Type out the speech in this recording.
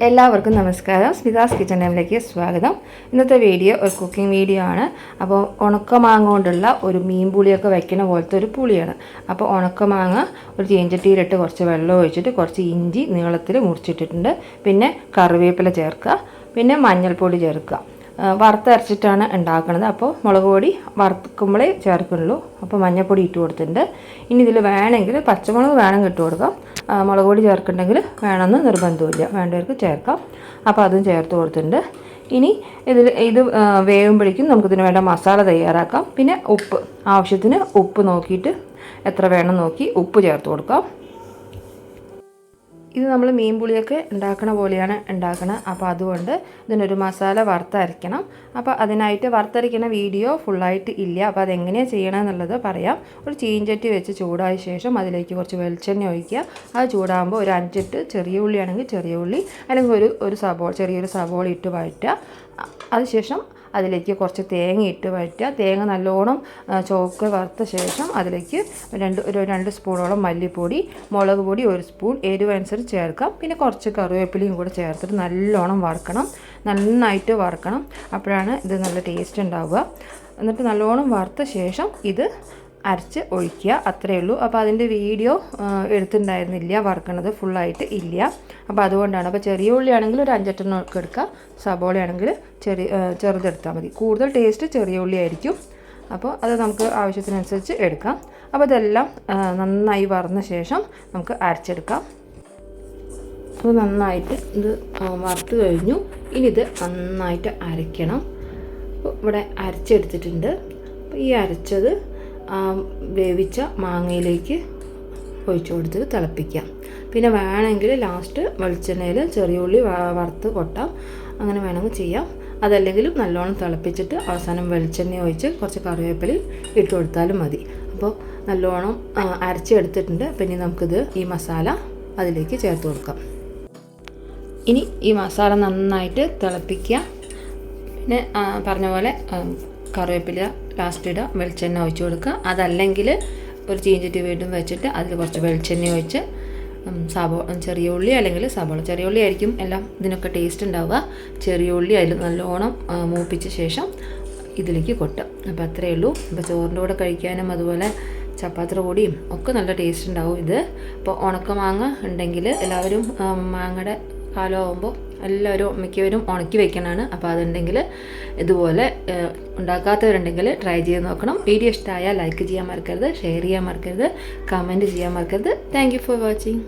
എല്ലാവർക്കും നമസ്കാരം. സ്മിതാസ് കിച്ചൺ ടൈമിലേക്ക് സ്വാഗതം. ഇന്നത്തെ വീഡിയോ ഒരു കുക്കിംഗ് വീഡിയോ ആണ്. അപ്പോൾ ഉണക്കമാങ്ങ കൊണ്ടുള്ള ഒരു മീൻ പുളിയൊക്കെ വയ്ക്കുന്ന പോലത്തെ ഒരു പുളിയാണ്. അപ്പോൾ ഉണക്കമാങ്ങ ഒരു ചീഞ്ചട്ടിയിലിട്ട് കുറച്ച് വെള്ളം ഒഴിച്ചിട്ട് കുറച്ച് ഇഞ്ചി നീളത്തിൽ മുറിച്ചിട്ടിട്ടുണ്ട്. പിന്നെ കറിവേപ്പില ചേർക്കുക. പിന്നെ മഞ്ഞൾപ്പൊടി ചേർക്കുക. വറുത്തരച്ചിട്ടാണ് ഉണ്ടാക്കുന്നത് അപ്പോൾ മുളക് പൊടി വറുക്കുമ്പോഴേ ചേർക്കുള്ളൂ അപ്പോൾ മഞ്ഞൾപ്പൊടി ഇട്ട് കൊടുത്തിട്ടുണ്ട്. ഇനി ഇതിൽ വേണമെങ്കിൽ പച്ചമുളക് വേണമെങ്കിൽ ഇട്ട് കൊടുക്കാം. മുളക് പൊടി ചേർക്കുന്നുണ്ടെങ്കിൽ വേണമെന്ന് നിർബന്ധമില്ല. വേണ്ടവർക്ക് ചേർക്കാം. അപ്പോൾ അതും ചേർത്ത് കൊടുത്തിട്ടുണ്ട്. ഇനി ഇതിൽ ഇത് വേവുമ്പോഴേക്കും നമുക്കിതിന് വേണ്ട മസാല തയ്യാറാക്കാം. പിന്നെ ഉപ്പ് ആവശ്യത്തിന് ഉപ്പ് നോക്കിയിട്ട് എത്ര വേണം നോക്കി ഉപ്പ് ചേർത്ത് കൊടുക്കാം. ഇത് നമ്മൾ മീൻ പുളിയൊക്കെ ഉണ്ടാക്കണ പോലെയാണ് ഉണ്ടാക്കണത് അപ്പോൾ അതുകൊണ്ട് ഇതിനൊരു മസാല വറുത്തരയ്ക്കണം. അപ്പോൾ അതിനായിട്ട് വറുത്തരയ്ക്കുന്ന വീഡിയോ ഫുള്ളായിട്ട് ഇല്ല. അപ്പോൾ അതെങ്ങനെയാണ് ചെയ്യണമെന്നുള്ളത് പറയാം. ഒരു ചീഞ്ചട്ടി വെച്ച് ചൂടായ ശേഷം അതിലേക്ക് കുറച്ച് വെളിച്ചെണ്ണ ഒഴിക്കുക. അത് ചൂടാകുമ്പോൾ ഒരു അഞ്ചെട്ട് ചെറിയ ഉള്ളി ആണെങ്കിൽ ചെറിയ ഉള്ളി അല്ലെങ്കിൽ ഒരു ഒരു സബോള ചെറിയൊരു സബോള ഇട്ട് വഴറ്റുക. അതിനുശേഷം അതിലേക്ക് കുറച്ച് തേങ്ങ ഇട്ട് വഴറ്റുക. തേങ്ങ നല്ലോണം ചോക്ക് വറുത്ത ശേഷം അതിലേക്ക് രണ്ട് ഒരു രണ്ട് സ്പൂണോളം മല്ലിപ്പൊടി മുളക് പൊടി ഒരു സ്പൂൺ എരിവ് അനുസരിച്ച് ചേർക്കാം. പിന്നെ കുറച്ച് കറിവേപ്പിലയും കൂടെ ചേർത്തിട്ട് നല്ലോണം വറുക്കണം. നന്നായിട്ട് വറുക്കണം. അപ്പോഴാണ് ഇത് നല്ല ടേസ്റ്റ് ഉണ്ടാവുക. എന്നിട്ട് നല്ലോണം വറുത്ത ശേഷം ഇത് അരച്ച് ഒഴിക്കുക. അത്രയേ ഉള്ളൂ. അപ്പോൾ അതിന്റെ വീഡിയോ എടുത്തിട്ടുണ്ടായിരുന്നില്ല. വറുക്കണത് ഫുള്ളായിട്ട് ഇല്ല. അപ്പോൾ അതുകൊണ്ടാണ്. അപ്പോൾ ചെറിയ ഉള്ളിയാണെങ്കിൽ ഒരു അഞ്ചെട്ടെണ്ണം ഒക്കെ എടുക്കുക. സബോള ആണെങ്കിൽ ചെറിയ ചെറുതെടുത്താൽ മതി. കൂടുതൽ ടേസ്റ്റ് ചെറിയ ഉള്ളി ആയിരിക്കും. അപ്പോൾ അത് നമുക്ക് ആവശ്യത്തിനനുസരിച്ച് എടുക്കാം. അപ്പോൾ ഇതെല്ലാം നന്നായി വറന്ന ശേഷം നമുക്ക് അരച്ചെടുക്കാം. അപ്പോൾ നന്നായിട്ട് ഇത് വറുത്ത് കഴിഞ്ഞു. ഇനി ഇത് നന്നായിട്ട് അരയ്ക്കണം. അപ്പോൾ ഇവിടെ അരച്ചെടുത്തിട്ടുണ്ട്. അപ്പോൾ ഈ അരച്ചത് വേവിച്ച മാങ്ങയിലേക്ക് ഒഴിച്ചു കൊടുത്തിട്ട് തിളപ്പിക്കാം. പിന്നെ വേണമെങ്കിൽ ലാസ്റ്റ് വെളിച്ചെണ്ണയിൽ ചെറിയ ഉള്ളി വറുത്ത് കൊട്ടാം. അങ്ങനെ വേണമെങ്കിൽ ചെയ്യാം. അതല്ലെങ്കിലും നല്ലോണം തിളപ്പിച്ചിട്ട് അവസാനം വെളിച്ചെണ്ണ ഒഴിച്ച് കുറച്ച് കറിവേപ്പില ഇട്ട് കൊടുത്താലും മതി. അപ്പോൾ നല്ലോണം അരച്ചെടുത്തിട്ടുണ്ട് പിന്നെ നമുക്കിത് ഈ മസാല അതിലേക്ക് ചേർത്ത് കൊടുക്കാം. ഇനി ഈ മസാല നന്നായിട്ട് തിളപ്പിക്കുക. പിന്നെ പറഞ്ഞ പോലെ കറിവേപ്പില ലാസ്റ്റ് ഇടുക വെളിച്ചെണ്ണ ഒഴിച്ച് കൊടുക്കുക. അതല്ലെങ്കിൽ ഒരു ചീഞ്ചട്ടി വീണ്ടും വെച്ചിട്ട് അതിൽ കുറച്ച് വെളിച്ചെണ്ണ ഒഴിച്ച് സബോള സബോ ചെറിയ ഉള്ളി അല്ലെങ്കിൽ സബോള ചെറിയ ഉള്ളി ആയിരിക്കും എല്ലാം ഇതിനൊക്കെ ടേസ്റ്റ് ഉണ്ടാവുക. ചെറിയ ഉള്ളി അതിൽ നല്ലോണം മൂപ്പിച്ച ശേഷം ഇതിലേക്ക് കൊട്ടും അപ്പോൾ അത്രയേ ഉള്ളൂ. അപ്പോൾ ചോറിന്റെ കൂടെ കഴിക്കാനും അതുപോലെ ചപ്പാത്തിയുടെ കൂടിയും ഒക്കെ നല്ല ടേസ്റ്റ് ഉണ്ടാവും ഇത്. ഇപ്പോൾ ഉണക്കമാങ്ങ ഉണ്ടെങ്കിൽ എല്ലാവരും മാങ്ങയുടെ കാലമാകുമ്പോൾ എല്ലാവരും മിക്കവരും ഉണക്കി വെക്കണമാണ് അപ്പോൾ അതുണ്ടെങ്കിൽ ഇതുപോലെ ഉണ്ടാക്കാത്തവരുണ്ടെങ്കിൽ ട്രൈ ചെയ്ത് നോക്കണം. വീഡിയോ ഇഷ്ടമായാൽ ലൈക്ക് ചെയ്യാൻ മറക്കരുത് ഷെയർ ചെയ്യാൻ മറക്കരുത് കമന്റ് ചെയ്യാൻ മറക്കരുത്. Thank for watching